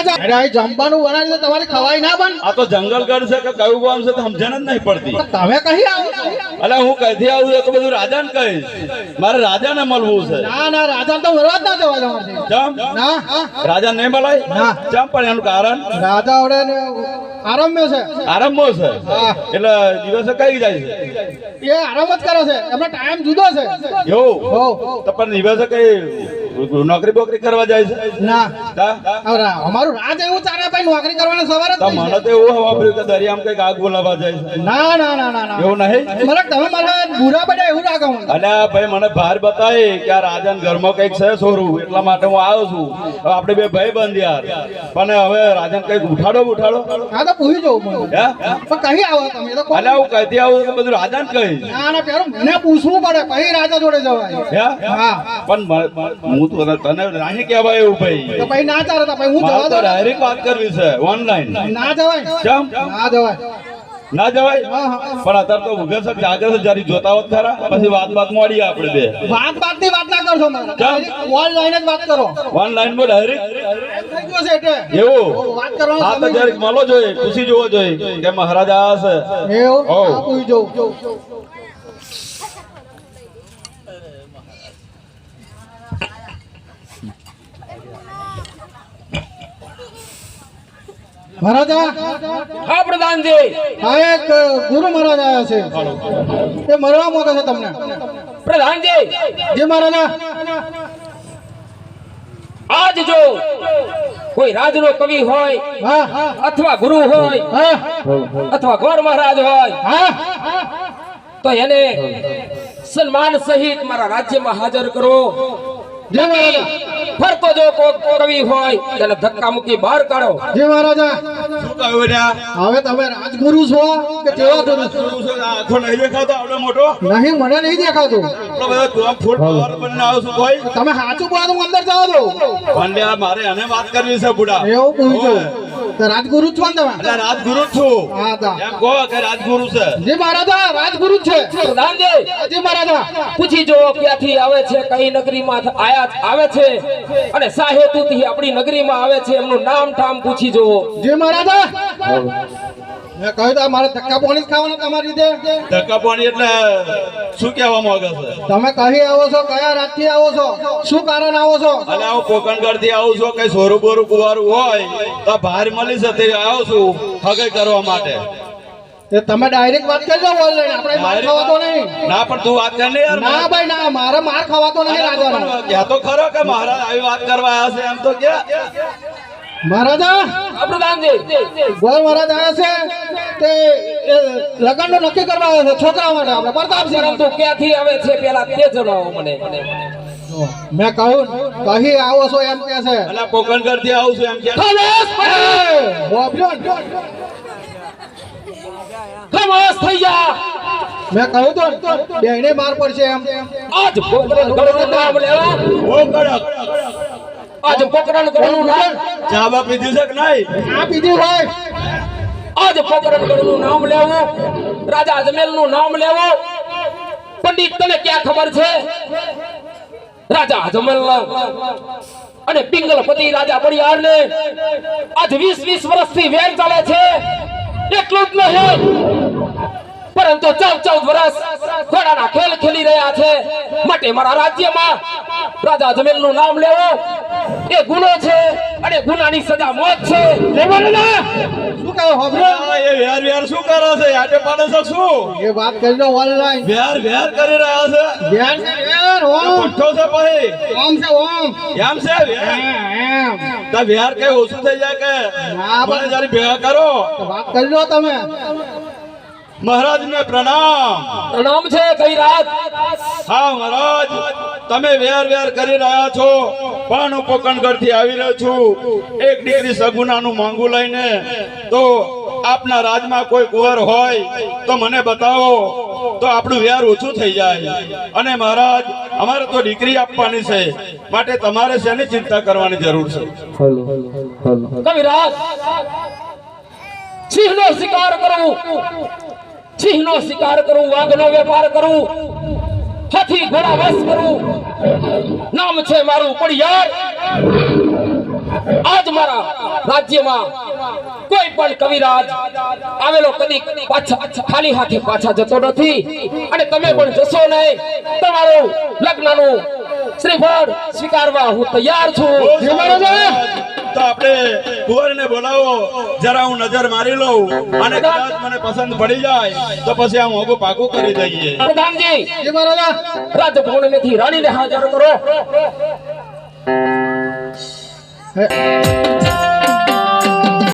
મહારાજા અરે અહીં જમવાનું બનાવી તો તમારે ખવાય ના બન આ તો જંગલ છે કે કયું ગામ છે તો સમજણ જ નહીં પડતી. તમે કહી આવો? હું કઈથી આવું એ તો બધું રાજાને કહીશ. મારે રાજાને મળવું છે. ના ના રાજા તો મરવા જ ના જવાય તમારથી ચમ ના. રાજા નહીં મળાય? ના. ચમ પણ એનું કારણ? રાજા આવડે ને છે. આરંભો છે. એટલે દિવસે કઈ જાય છે? એ આરામ જ કરે છે. એમનો ટાઈમ જુદો છે. એવું? તો પણ દિવસે કઈ નોકરી બોકરી કરવા જાય છે? ના. હવે રા- અમારું રાજ એવું ચાલે ભાઈ નોકરી કરવાના સવારે જ મને તો એવું સાંભળ્યું કે દરિયામાં કંઈક આગ બોલાવવા જાય છે. ના ના ના ના ના. એવું નહીં? મને તમે મારા બુરા પડ્યા એવું રાખો મને. ભાઈ મને બહાર બતાવી કે આ રાજાના ઘરમાં કંઈક છે સોરું એટલા માટે હું આવ્યો છું. આપણે બે ભાઈ બંધ યાર. પણ હવે રાજાને કંઈક ઉઠાડો ઉઠાડો. હા તો પૂછી જવું મને. પણ કહી આવો તમે તો. અલ્યા હું કઈથી આવું બધું રાજાને કહીશ. ના ના પેલું મને પૂછવું પડે પછી રાજા જોડે જવાય. હા? પણ હું તો તને કહેવાય એવું ભાઈ. તો પછી ના ચાલે તો પછી હું જવા દઉં. ડાયરેક્ટ વાત કરવી છે. ઓનલાઈન ના જવાય. કેમ ના જવાય. ના જવાય. પણ અત્યારે તો ઉભે છે જાગે છે જરી જોતા હોત ખરા. પછી વાત વાત મોડી આપણે બે. વાત વાતની વાત ના કરશો ઓનલાઈન જ વાત કરો. ઓનલાઈનમાં ડાયરેક્ટ? એવું? વાત કરવાનો હા તો જરીક મળો જોઈએ પૂછી જોવો જોઈએ કે મહારાજ આયા છે. એવું? પૂછી જોઉં. મહારાજા હા પ્રધાનજી. હા એક ગુરુ મહારાજ આવ્યા છે. એ મરવા માંગે છે તમને. પ્રધાનજી. જે મહારાજા. આજ જો કોઈ રાજનો કવિ હોય અથવા ગુરુ હોય અથવા ગોર મહારાજ હોય તો એને સન્માન સહિત મારા રાજ્યમાં હાજર કરો. જે મહારાજા. ફરતો જો કોઈ કવિ હોય એને ધક્કા મૂકી બહાર કાઢો. જે મહારાજા શું કહ્યું રહ્યા હવે તમે રાજગુરુ છો કે કેવા ગુરુ છો આખો? નહીં દેખાતો આવડો મોટો? નહીં મને નહીં દેખાતું. તો બધો તું આમ ફૂલ પાવર બનીને આવ્યો છું ભાઈ તમે સાચું બોલો તો અંદર જવા દઉં. પણ લ્યા, મારે એને વાત કરવી છે બુડા. એવું પૂછ્યું. તો રાજગુરુ છો ને તમે? રાજગુરુ છું. હા તા. એમ કહો કે રાજગુરુ છે. જે મહારાજા રાજગુરુ છે. પ્રધાનજી જે મહારાજા. પૂછી જો ક્યાંથી આવે છે કઈ નગરીમાં આયા આવે છે? અને શા હેતુથી આપણી નગરીમાં આવે છે એમનું નામ ઠામ પૂછી જોવો. જે મહારાજા. મેં કહ્યું તો મારે ધક્કા પાણી ખાવાના તમારી રીતે. ધક્કા પાણી એટલે શું કહેવા માંગે છે? તમે કહી આવો છો કયા રાજથી આવો છો શું કારણ આવો છો? અને હું કોકણગઢથી આવું છું કઈ સોરું બોરું કુવારું હોય તો બહાર મળી જતી તે આવું છું હગાઈ કરવા માટે. તમે ડાયરેક્ટ વાત કરજો ઓનલાઈન આપણે માર ખાવાતો નહીં. ના પણ તું વાત કર ને યાર ના ભાઈ ના મારે માર ખવાતો નહીં રાજાનો પણ તો ખરો કે મહારાજ આવી વાત કરવા આવ્યા છે એમ તો કે મહારાજા પ્રધાનજી. ગોળ મહારાજ આવ્યા છે? તે એ લગ્નનો નક્કી કરવા આવ્યા છે છોકરા માટે આપણે. પ્રતાપસિંહ પરંતુ ક્યાંથી આવે છે પેલા તે જણાવો મને. મેં કહું કહી આવો છો એમ કે છે. અને કોકણગઢથી આવું છું એમ કે ને. થઈ જા! મેં કહ્યું તો બેને માર પડશે એમ. આજ પોકરણ ગળનું નામ લેવા. કડક આજ પોકરણ ગળનું નામ જવાબ પીધું છે કે નહીં? આ પીધું હોય. આજ પોકરણનું નામ લેવું, રાજા અજમેરનું નામ લેવું. પંડિત, તને ક્યાં ખબર છે? રાજા અજમલ અને પિંગલપતિ રાજા બળિયાર ને આજ વીસ વીસ વર્ષથી વેર ચાલે છે. એટલું જ નહીં, પરંતુ ચૌદ ચૌદ વર્ષ ઘોડાના ખેલ ખેલી રહ્યા છે. માટે મારા રાજ્યમાં રાજા અજમેરનું નામ લેવું એ ગુનો છે. અને ગુનાની સજા મોત છે. શું કહો હોભળો એ વેર વેર શું કરે છે? આટે પાડે છે શું? એ વાત કરી લો ઓનલાઈન વેર વેર કરી રહ્યા છે? ધ્યાન યાર ઓમ પઠ્ઠો છે પછી ઓમ છે ઓમ. એમ છે વેર? વેર કઈ ઓછું થઈ જાય કે? ના, મને જરી ભેગા કરો. વાત કરી લો તમે. મહારાજ ને પ્રણામ. પ્રણામ છે કઈ રાત? હા મહારાજ તમે વેર વેર કરી રહ્યા છો. પણ હું પોકણગઢથી આવી રહ્યો છું. એક ડિગ્રી સગુનાનું માંગુ લઈને તો આપના રાજમાં કોઈ કુંવર હોય તો મને બતાવો. તો આપણું વ્યાર ઓછું થઈ જાય. અને મહારાજ અમારે તો દીકરી આપવાની છે. માટે તમારે શેની ચિંતા કરવાની જરૂર છે? કવિરાજ સિંહનો શિકાર કરવું સિંહનો શિકાર કરું, વાઘનો વેપાર કરવું હાથી ઘોડા વશ કરવું નામ છે મારું પણ યાર આજ મારા રાજ્યમાં કોઈ પણ કવિરાજ આવેલો કદી પાછા ખાલી હાથે પાછા જતો નથી. અને તમે પણ જશો નહીં. તમારું લગ્નનું શ્રીફળ સ્વીકારવા હું તૈયાર છું. તો આપણે કુંવરને બોલાવો. જરા હું નજર મારી લઉં અને કદાચ મને પસંદ પડી જાય તો પછી આ મોગું પાકું કરી દઈએ. પ્રધાનજી જી મહારાજા રાજભવનથી રાણીને હાજર કરો. હે.